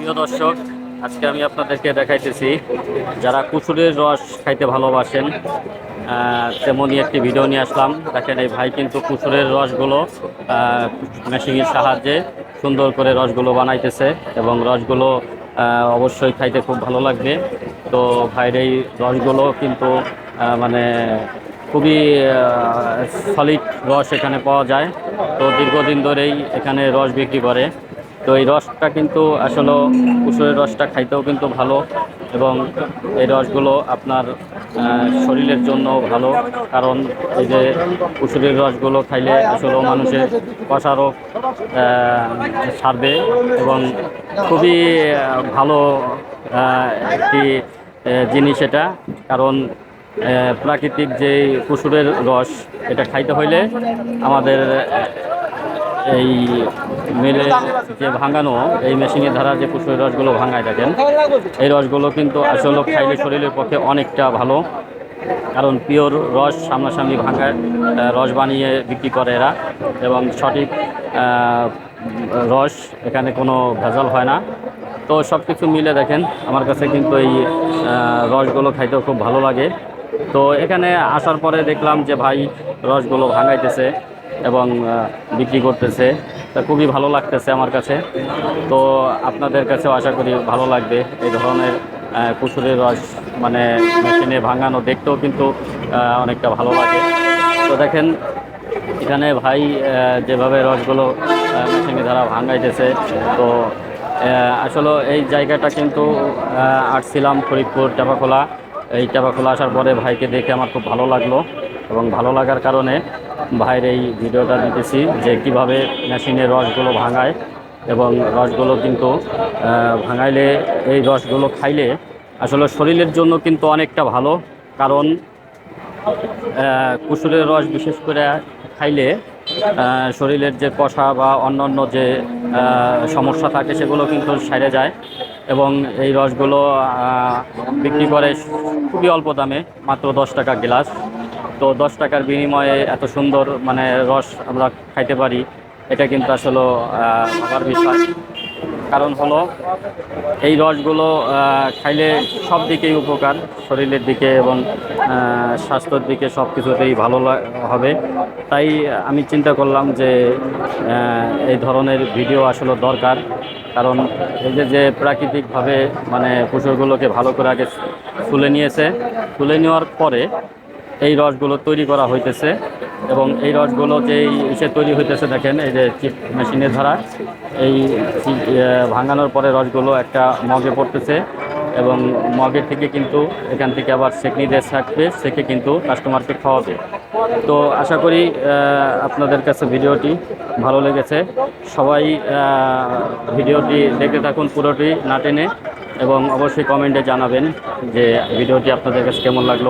প্রিয় দর্শক, আজকে আমি আপনাদেরকে দেখাইতেছি, যারা কুচুরের রস খাইতে ভালোবাসেন তেমনই একটি ভিডিও নিয়ে আসলাম। দেখেন এই ভাই কিন্তু কুচুরের রসগুলো মেশিনের সাহায্যে সুন্দর করে রসগুলো বানাইতেছে এবং রসগুলো অবশ্যই খাইতে খুব ভালো লাগবে। তো ভাইয়ের এই রসগুলো কিন্তু মানে খুবই সলিড রস এখানে পাওয়া যায়। তো দীর্ঘদিন ধরেই এখানে রস বিক্রি করে। তো এই রসটা কিন্তু আসলে কুসুরের রসটা খাইতেও কিন্তু ভালো এবং এই রসগুলো আপনার শরীরের জন্য ভালো। কারণ এই যে কুসুরের রসগুলো খাইলে আসলে মানুষের কষা রোগ আহ, সারবে এবং খুবই ভালো একটি জিনিস এটা। কারণ প্রাকৃতিক যে কুসুরের রস এটা খাইতে হইলে আমাদের এই মেলে যে ভাঙানো, এই মেশিনের দ্বারা যে কুসুরের রসগুলো ভাঙায় থাকেন এই রসগুলো কিন্তু আসলে খাইলে শরীরের পক্ষে অনেকটা ভালো। কারণ পিওর রস সামনাসামনি ভাঙায় রস বানিয়ে বিক্রি করে এরা এবং সঠিক রস এখানে কোনো ভেজাল হয় না। তো সব কিছু মিলে দেখেন, আমার কাছে কিন্তু এই রসগুলো খাইতেও খুব ভালো লাগে। তো এখানে আসার পরে দেখলাম যে ভাই রসগুলো ভাঙাইতেছে। এবং বিক্রি করতেছে। তা খুবই ভালো লাগতেছে আমার কাছে। তো আপনাদের কাছেও আশা করি ভালো লাগবে। এই ধরনের কুসুরের রস মানে মেশিনে ভাঙানো দেখতেও কিন্তু অনেকটা ভালো লাগে। তো দেখেন, এখানে ভাই যেভাবে রসগুলো মেশিনে দ্বারা ভাঙাইতেছে, তো আসলে এই জায়গাটা কিন্তু আসছিলাম ফরিদপুর চাপাখোলা এই চাপাখোলা আসার পরে ভাইকে দেখে আমার খুব ভালো লাগল এবং ভালো লাগার কারণে ভাইয়ের এই ভিডিওটা দিতেছি যে কীভাবে মেশিনে রসগুলো ভাঙায় এবং রসগুলো কিন্তু ভাঙাইলে এই রসগুলো খাইলে আসলে শরীরের জন্য কিন্তু অনেকটা ভালো। কারণ কুসুরের রস বিশেষ করে খাইলে শরীরের যে কষা বা অন্যান্য যে সমস্যা থাকে সেগুলো কিন্তু সেরে যায় এবং এই রসগুলো বিক্রি করে খুবই অল্প দামে, মাত্র দশ টাকা গ্লাস। তো দশ টাকার বিনিময়ে এত সুন্দর মানে রস আমরা খাইতে পারি, এটা কিন্তু আসলে ভাবার বিষয় কারণ হলো, এই রসগুলো খাইলে সব দিকেই উপকার, শরীরের দিকে এবং স্বাস্থ্যের দিকে সব কিছুতেই ভালো হবে। তাই আমি চিন্তা করলাম যে এই ধরনের ভিডিও আসলে দরকার। কারণ এই যে যে প্রাকৃতিকভাবে মানে পশুগুলোকে ভালো করে আগে তুলে নিয়েছে তুলে নেওয়ার পরে এই রসগুলো তৈরি করা হইতেছে এবং এই রসগুলো যে ইসে তৈরি হইতেছে দেখেন, এই যে চিপ মেশিনের দ্বারা এই ভাঙানোর পরে রসগুলো একটা মগে পড়তেছে এবং মগের থেকে কিন্তু এখান থেকে আবার সেকনি দিয়ে থাকবে সেকে কিন্তু কাস্টমারকে খাওয়াবে। তো আশা করি আপনাদের কাছে ভিডিওটি ভালো লেগেছে। সবাই ভিডিওটি দেখতে থাকুন পুরোটি না টেনে এবং অবশ্যই কমেন্টে জানাবেন যে ভিডিওটি আপনাদের কাছে কেমন লাগল।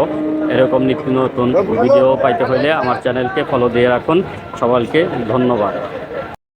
এরকম নিত্য নতুন ভিডিও পাইতে হলে আমার চ্যানেলকে ফলো দিয়ে রাখুন। সবাইকে ধন্যবাদ।